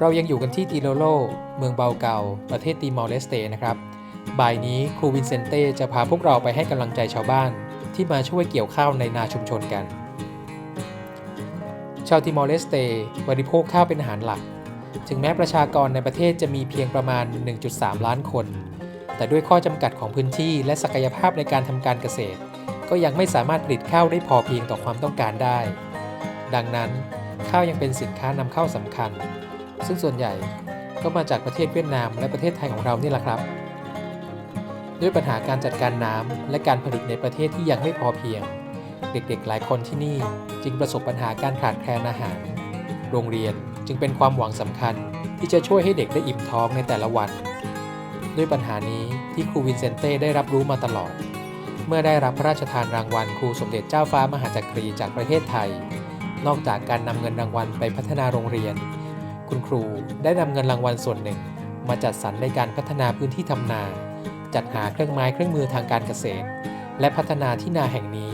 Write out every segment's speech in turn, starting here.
เรายังอยู่กันที่ติโลโล เมืองเบาเกา ประเทศติมอร์เลสเตนะครับ บ่ายนี้ครูวินเซนเต้จะพาพวกเราไปให้กำลังใจชาวบ้าน ที่มาช่วยเกี่ยวข้าวในนาชุมชนกัน ชาวติมอร์เลสเตบริโภคข้าวเป็นอาหารหลัก ถึงแม้ประชากรในประเทศจะมีเพียงประมาณ 1.3 ล้านคน แต่ด้วยข้อจำกัดของพื้นที่และศักยภาพในการทำการเกษตร ก็ยังไม่สามารถผลิตข้าวได้พอเพียงต่อความต้องการได้ ดังนั้นข้าวยังเป็นสินค้านำเข้าสำคัญ ซึ่งส่วนใหญ่ก็มาจากประเทศเวียดนามและประเทศไทยของเรานี่แหละครับ ด้วยปัญหาการจัดการน้ำและการผลิตในประเทศที่ยังไม่พอเพียง เด็กๆ หลายคนที่นี่จึงประสบปัญหาการขาดแคลนอาหาร โรงเรียนจึงเป็นความหวังสำคัญที่จะช่วยให้เด็กได้อิ่มท้องในแต่ละวัน ด้วยปัญหานี้ที่ครูวินเซนเต้ได้รับรู้มาตลอด เมื่อได้รับพระราชทานรางวัลครูสมเด็จเจ้าฟ้ามหาจักรีจากประเทศไทย นอกจากการนำเงินรางวัลไปพัฒนาโรงเรียน คุณครูได้นำเงินรางวัลส่วนหนึ่ง มาจัดสรรในการพัฒนาพื้นที่ทำนา จัดหาเครื่องไม้เครื่องมือทางการเกษตร และพัฒนาที่นาแห่งนี้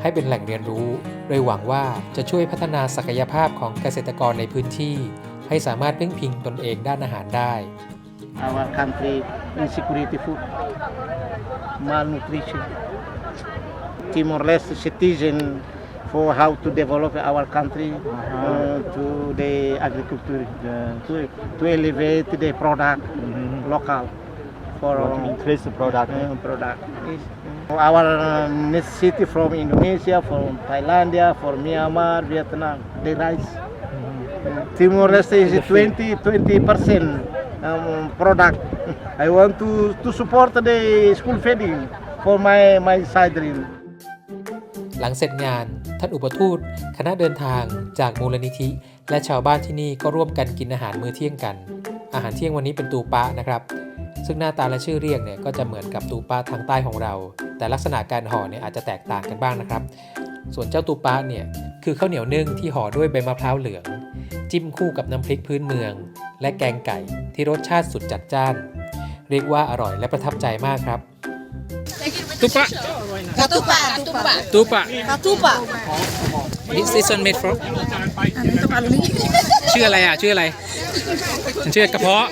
ให้เป็นแหล่งเรียนรู้ โดยหวังว่าจะช่วยพัฒนาศักยภาพของเกษตรกรในพื้นที่ ให้สามารถพึ่งพิงตนเองด้านอาหารได้ our country insecurity food, malnutrition. Timor-Leste citizen for how to develop our country uh, to the agriculture, uh, to, to elevate the product local for Want to increase the product. uh, product. Is, our uh, necessity from Indonesia, from Thailand, from Myanmar, Vietnam, the rice. Timor-Leste is 20 20 percent um, product. I want to, to support the school feeding for my my children. หลังเสร็จงาน ท่านอุปทูต คณะเดินทางจากมูลนิธิ และชาวบ้านที่นี่ก็ร่วมกันกินอาหารมื้อเที่ยงกัน อาหารเที่ยงวันนี้เป็นตูปะนะครับ ซึ่งหน้าตาและชื่อเรียกเนี่ยก็จะเหมือนกับตูปะทางใต้ของเรา แต่ลักษณะการห่อเนี่ยอาจจะแตกต่างกันบ้างนะครับ ส่วนเจ้าตูปะเนี่ยคือข้าวเหนียวนึ่งที่ห่อด้วยใบมะพร้าวเหลือง จิ้มคู่กับน้ำพริกพื้นเมือง และแกงไก่ที่รสชาติสุดจัดจ้าน เรียกว่าอร่อยและประทับใจมากครับ Tupa. Katupa, katupa. Tupa. Katupa. This this one made from ชื่ออะไรอะชื่ออะไรมันชื่อกระเพาะ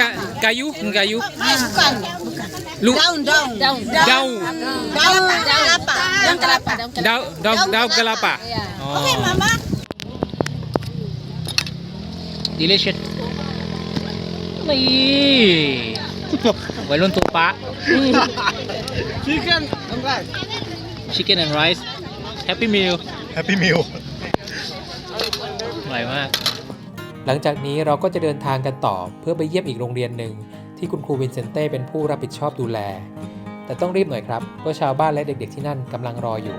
กะกายุกายุ Bukan. ลูก Daun, daun. Daun. เดา Daun kelapa. Daun kelapa. เดาเดาเดากะลาปะอ๋อ Oke, Mama. delicious นี่ วัยรุ่นตัวปะ Chicken and rice. chicken and rice happy meal Happy meal. อร่อยมาก หลังจากนี้เราก็จะเดินทางกันต่อเพื่อไปเยี่ยมอีกโรงเรียนหนึ่ง ที่คุณครูวินเซนเต้เป็นผู้รับผิดชอบดูแล แต่ต้องรีบหน่อยครับเพราะชาวบ้านและเด็กๆที่นั่นกำลังรออยู่